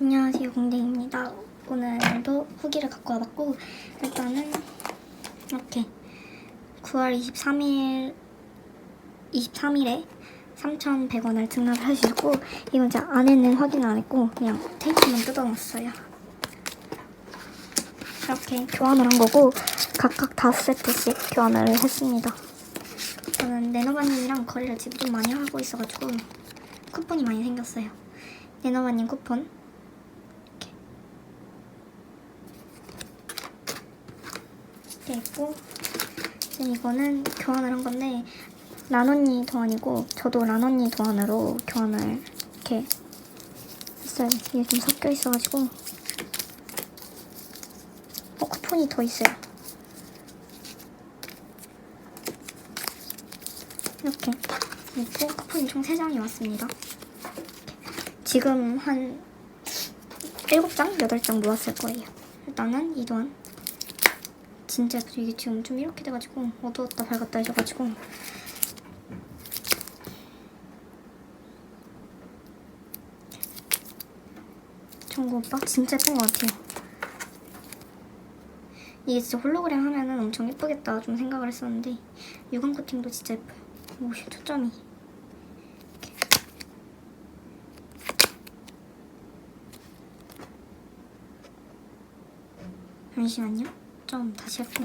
안녕하세요 공댕입니다. 오늘도 후기를 갖고 와봤고 일단은 이렇게 9월 23일 23일에 3,100원을 등록을 할수 있고 이건 제 안에는 확인을 안 했고 그냥 테이프만 뜯어놨어요. 이렇게 교환을 한 거고 각각 5세트씩 교환을 했습니다. 저는 네노바님이랑 거래를 지금 좀 많이 하고 있어가지고 쿠폰이 많이 생겼어요. 네노바님 쿠폰 이렇게 있고 이거는 교환을 한 건데 란언니 도안이고 저도 란언니 도안으로 교환을 이렇게 했어요. 이게 좀 섞여 있어가지고 어 쿠폰이 더 있어요. 이렇게 있고 쿠폰이 총 3장이 왔습니다. 지금 한 7장? 8장 모았을 거예요. 일단은 이 도안 진짜 이게 지금 좀 이렇게 돼가지고 어두웠다 밝았다 해줘가지고 정구 오빠 진짜 예쁜 것 같아요. 이게 진짜 홀로그램 하면은 엄청 예쁘겠다 좀 생각을 했었는데 유광 코팅도 진짜 예뻐요. 오, 초점이. 잠시만요. 좀 다시 할게요.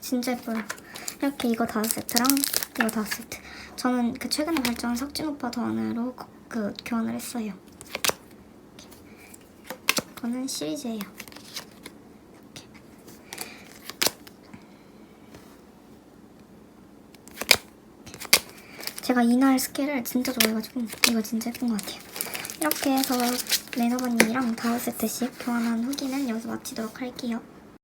진짜 예뻐요. 이렇게 이거 다섯 세트랑 이거 다섯 세트. 저는 그 최근에 발전한 석진 오빠 도안으로 그, 그 교환을 했어요. 이거는 시리즈예요. 이렇게. 제가 이날 스케일을 진짜 좋아해가지고 이거 진짜 예쁜 것 같아요. 이렇게 해서 레너버님이랑 다섯 세트씩 교환한 후기는 여기서 마치도록 할게요.